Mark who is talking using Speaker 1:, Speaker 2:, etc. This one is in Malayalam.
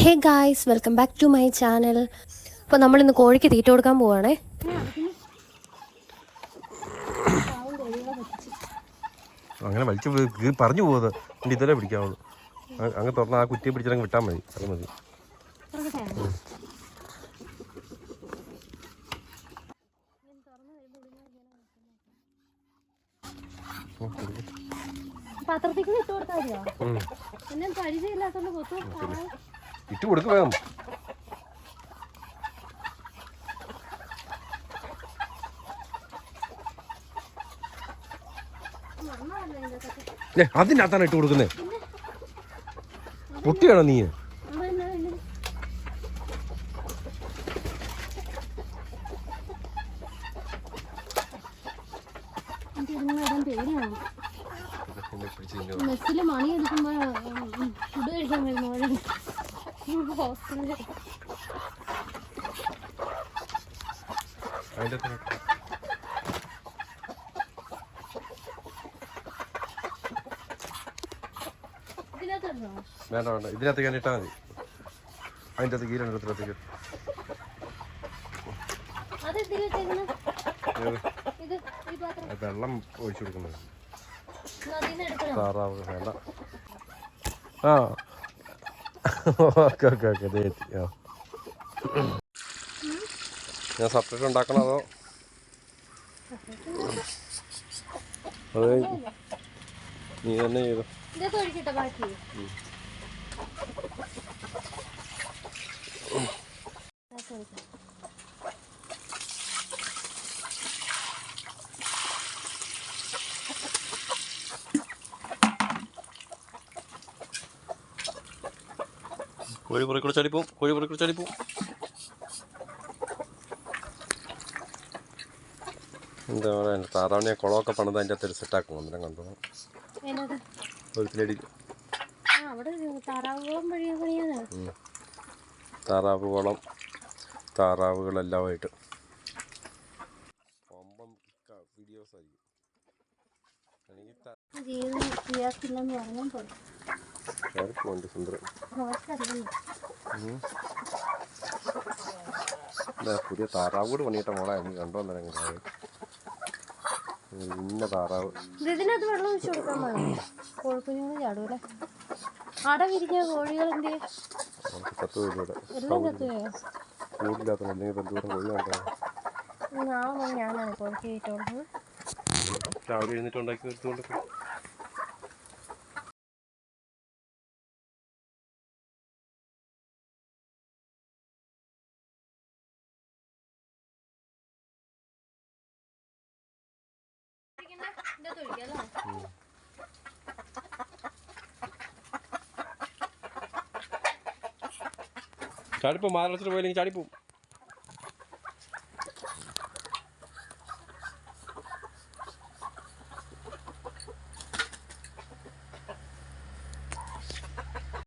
Speaker 1: Hey guys welcome back to my channel. അപ്പോൾ നമ്മളിന്ന് കോഴിക്ക് തീറ്റ കൊടുക്കാൻ പോവാണേ.
Speaker 2: അങ്ങനെ വലിച്ചു പറഞ്ഞു പോകുന്നത് എന്റെ ഇതല്ലേ പിടിക്കാവുള്ളൂ. അങ്ങ് തുറന്ന് ആ കുറ്റിയെ പിടിച്ചങ്ങ് വിട്ടാൽ മതി. അത് മതി.
Speaker 1: പാത്രത്തേക്ക് ഇട്ട് കൊടുത്താൽ മതിയോ? എന്നെ പരിചയമില്ലാത്തോണ്ട് കൊത്തു.
Speaker 2: ഇട്ട് കൊടുക്ക് വേഗം. ഏ അതിനകത്താണ് ഇട്ട് കൊടുക്കുന്നത് പൊട്ടിയാണോ നീ
Speaker 1: മെസ്സിൽ മണി എടുക്കുമ്പോൾ ഫുഡ് കഴിക്കാൻ വരുന്നു ഹോസ്റ്റലിൽ ഇതിനകത്തുണ്ടോ?
Speaker 2: വേണ്ട വേണ്ട. ഇതിനകത്ത് ഞാൻ ഇട്ടാൽ മതി. അതിന്റെ അകത്ത് ഗീരാണ് എടുത്തിടത്തേക്ക് വെള്ളം ഒഴിച്ചു കൊടുക്കുന്നത്. താറാവ് വേണ്ട. ആ. Okay okay okay. എത്തി. ആ. ഞാൻ സെപ്പറേറ്റ് ഉണ്ടാക്കണം അതോ? അതെ നീ തന്നെ ചെയ്തു? കോഴി പുറക്കൂടെ ചടിപ്പോവും കോഴി പുറക്കൂടെ ചടിപ്പോവും എന്താ പറയുക താറാവിനെ കുളമൊക്കെ പണിത് അതിന്റെ അകത്തൊരു സെറ്റാക്കും അന്നേരം കണ്ടു? താറാവ് കുളം താറാവുകളെല്ലാമായിട്ട്. പമ്പം വീഡിയോസ് ആയിരിക്കും. ഉണ്ട് പുതിയ താറാവ് കൂടി പണിയിട്ട മോളെ കണ്ടോ അന്നേരം ഇന്ന താറാവ്.
Speaker 1: ഇതിനകത്ത് വെള്ളം ഒഴിച്ചു കൊടുക്കാൻ പാടില്ല കോഴിക്കുഞ്ഞുങ്ങൾ ചാടൂലെ അട വിരിഞ്ഞ കോഴികൾ എന്ത് ചെയ്യും?
Speaker 2: നമുക്ക് ചത്തു പോയില്ലൂടെ
Speaker 1: എല്ലാം ചത്തുപോയോ
Speaker 2: കൂടില്ലാത്ത അല്ലെങ്കിൽ എന്തോരം കോഴി കണ്ടോ
Speaker 1: നാളെ ഞാനാണ് കോഴിക്ക് തീറ്റ കൊടുക്കുന്നത്
Speaker 2: രാവിലെ എഴുന്നിട്ട് ഉണ്ടാക്കി എടുത്തുകൊണ്ട് ചാടിപ്പോ മഹാരാഷ്ട്ര പോയില്ലെങ്കിൽ ചാടിപ്പോവും.